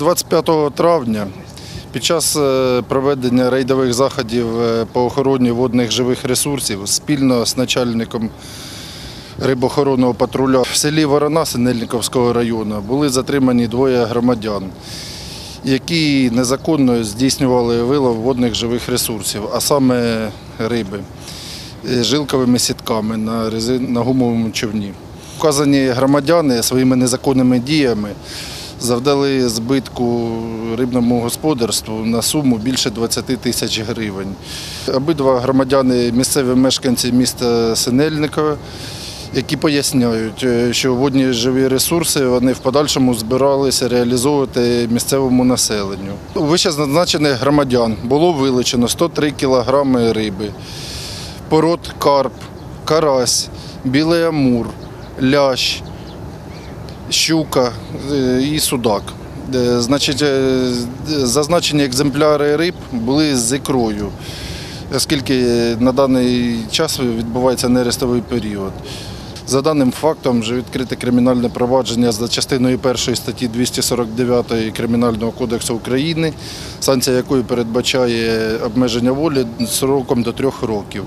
25 травня під час е, проведення рейдових заходів е, по охороні водних живих ресурсів спільно з начальником рибоохоронного патруля в селі Ворона Синельниковського району були затримані двоє громадян, які незаконно здійснювали вилов водних живих ресурсів, а саме риби е, жилковими сітками на гумовому човні. Вказані громадяни своїми незаконними діями завдали збитку рибному господарству на суму більше 20 тисяч гривень. Обидва громадяни місцеві мешканці міста Синельникове, які поясняють, е, що водні живі ресурси вони в подальшому збиралися реалізовувати місцевому населенню. У вище зазначених громадян було вилучено 103 кілограми риби, пород карп, карась, білий амур, лящ, щука е, і судак. Е, Значить, е, зазначені екземпляри риб були з ікрою, оскільки на даний час відбувається нерестовий період. За даним фактом вже відкрите кримінальне провадження за частиною 1 статті 249 Кримінального кодексу України, санкція якої передбачає обмеження волі сроком до трьох років.